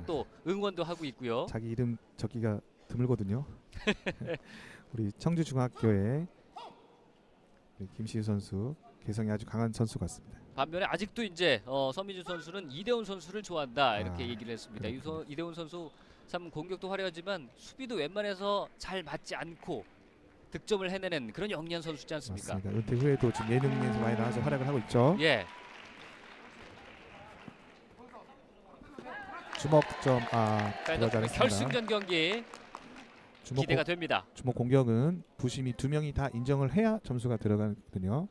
또 응원도 하고 있고요. 자기 이름 적기가 드물거든요. 우리 청주 중학교의 김시우 선수 개성이 아주 강한 선수 같습니다. 반면에 아직도 이제 어, 서민준 선수는 이대훈 선수를 좋아한다 이렇게 아, 얘기를 했습니다. 그렇군요. 유서, 이대훈 선수 참 공격도 화려하지만 수비도 웬만해서 잘 맞지 않고 득점을 해내는 그런 영리한 선수지 않습니까? 맞습니다. 은퇴 후에도 지금 예능에서 많이 나와서 활약을 하고 있죠. 예, 주먹 득점 아 들어가지 않았습니다. 결승전 경기 주먹 기대가 공, 됩니다. 주먹 공격은 부심이 두 명이 다 인정을 해야 점수가 들어가거든요.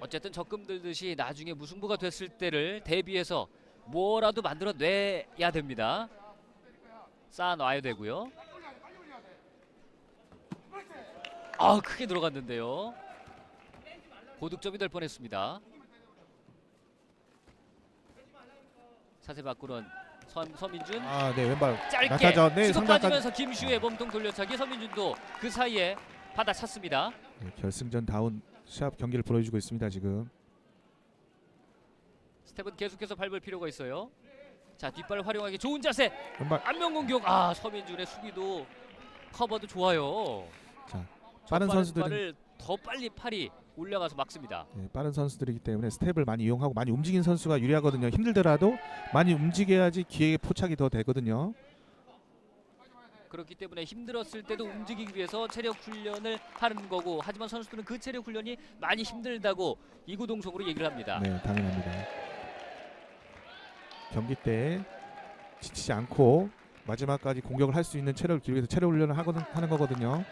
어쨌든 적금 들듯이 나중에 무승부가 됐을 때를 대비해서 뭐라도 만들어 내야 됩니다. 쌓아놔야 되고요. 아 크게 들어갔는데요. 고득점이 될 뻔했습니다. 자세 바꾸는 선, 서민준 아, 네 왼발 짧게 낙하전 네 치고 상당까지 빠지면서 김슈의 몸통 돌려차기 서민준도 그 사이에 받아찼습니다. 네, 결승전 다운 시합 경기를 보여주고 있습니다 지금. 스텝은 계속해서 밟을 필요가 있어요. 자 뒷발 활용하기 좋은 자세 왼발 안면 공격 아 서민준의 수비도 커버도 좋아요. 자, 저 빠른 선수들은- 발을 더 빨리 팔이 올라가서 막습니다. 네, 빠른 선수들이기 때문에 스텝을 많이 이용하고 많이 움직인 선수가 유리하거든요. 힘들더라도 많이 움직여야지 기회에 포착이 더 되거든요. 그렇기 때문에 힘들었을 때도 움직이기 위해서 체력 훈련을 하는 거고 하지만 선수들은 그 체력 훈련이 많이 힘들다고 이구동성으로 얘기를 합니다. 네, 당연합니다. 경기 때 지치지 않고 마지막까지 공격을 할 수 있는 체력을 기르기 위해서 체력 훈련을 하거든, 하는 거거든요.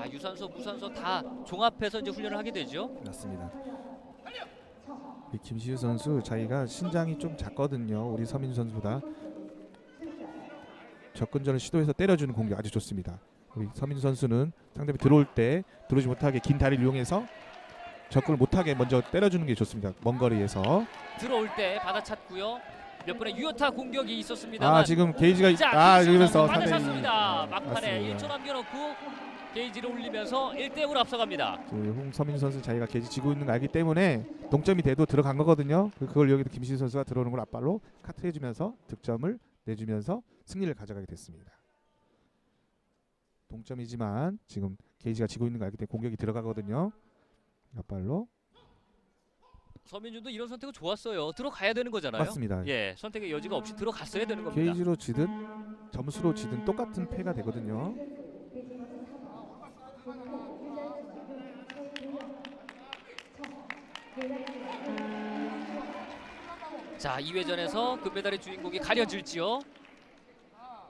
자 유산소 무산소 다 종합해서 이제 훈련을 하게 되죠. 맞습니다. 이 김시우 선수 자기가 신장이 좀 작거든요. 우리 서민 선수보다 접근전을 시도해서 때려주는 공격 아주 좋습니다. 우리 서민 선수는 상대방이 들어올 때 들어오지 못하게 긴 다리를 이용해서 접근을 못하게 먼저 때려주는 게 좋습니다. 먼 거리에서 들어올 때 받아찼고요. 몇 번의 유효타 공격이 있었습니다만 아 지금 게이지가 자, 아 김시우 이러면서 받아찼습니다. 막판에 맞습니다. 1초 남겨놓고 게이지를 올리면서 1대 0으로 앞서갑니다. 그 홍서민 선수 자기가 게이지 지고 있는 거 알기 때문에 동점이 돼도 들어간 거거든요. 그- 그걸 여기도 김시우 선수가 들어오는 걸 앞발로 카트해주면서 득점을 내주면서 승리를 가져가게 됐습니다. 동점이지만 지금 게이지가 지고 있는 거 알기 때문에 공격이 들어가거든요. 앞발로 서민준도 이런 선택은 좋았어요. 들어가야 되는 거잖아요. 맞습니다. 예, 선택의 여지가 없이 들어갔어야 되는 겁니다. 게이지로 지든 점수로 지든 똑같은 패가 되거든요. 자, 2회전에서 금메달의 주인공이 가려질지요?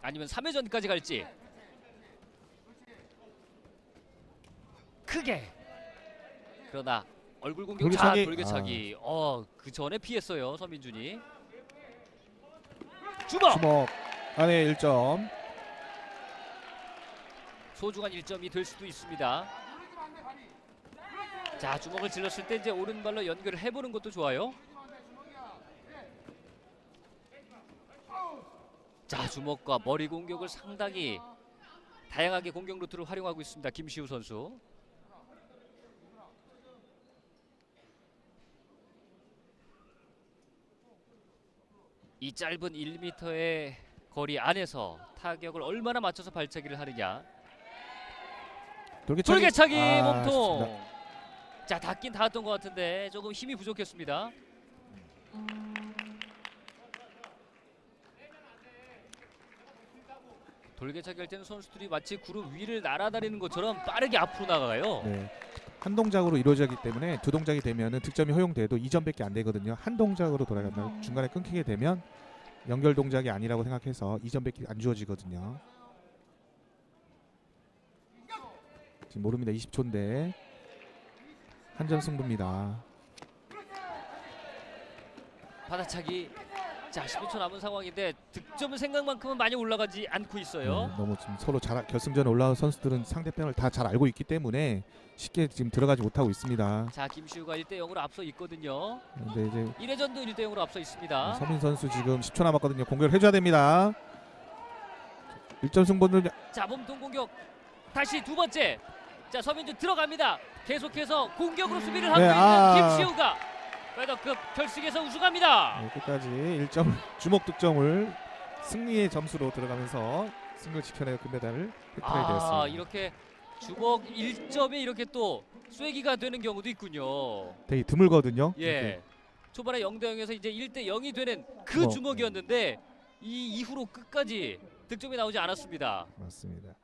아니면 3회전까지 갈지? 크게. 그러나 얼굴 공격 돌개차기. 자, 돌개차기. 어, 그 전에 피했어요, 서민준이. 주먹. 주먹 안에 1점. 소중한 1점이 될 수도 있습니다. 자, 주먹을 질렀을 때 이제 오른발로 연결을 해보는 것도 좋아요. 자, 주먹과 머리 공격을 상당히 다양하게 공격 루트를 활용하고 있습니다. 김시우 선수. 이 짧은 1m의 거리 안에서 타격을 얼마나 맞춰서 발차기를 하느냐. 돌개차기, 돌개차기 아, 몸통. 아쉽습니다. 자 닿긴 닿았던 것 같은데 조금 힘이 부족했습니다. 돌개차기 할 때는 선수들이 마치 구름 위를 날아다니는 것처럼 빠르게 앞으로 나가요. 네. 한 동작으로 이루어지기 때문에 두 동작이 되면은 득점이 허용돼도 2점밖에 안 되거든요. 한 동작으로 돌아가면 중간에 끊기게 되면 연결 동작이 아니라고 생각해서 2점밖에 안 주어지거든요. 지금 모릅니다. 20초인데 한 점 승부입니다. 받아차기. 자 15초 남은 상황인데 득점 생각만큼은 많이 올라가지 않고 있어요. 네, 너무 지금 서로 잘 아- 결승전에 올라온 선수들은 상대편을 다 잘 알고 있기 때문에 쉽게 지금 들어가지 못하고 있습니다. 자 김시우가 1대 0으로 앞서 있거든요. 근데 이제 1회전도 1대 0으로 앞서 있습니다. 서민 선수 지금 10초 남았거든요. 공격을 해줘야 됩니다. 1점 승부는 자 몸통 공격 다시 두 번째 자 서민준 들어갑니다 계속해서 공격으로 수비를 하고 네, 있는 아. 김시우가 패더급 결승에서 우승합니다. 네, 끝까지 1점 주목 득점을 승리의 점수로 들어가면서 승리를 지켜내고 금메달을 획득하게 되었습니다. 아 이렇게 주먹 1점에 이렇게 또 쐐기가 되는 경우도 있군요. 되게 드물거든요. 이렇게. 예. 초반에 0대 0에서 이제 1대 0이 되는 그 어. 주먹이었는데 이 이후로 끝까지 득점이 나오지 않았습니다. 맞습니다.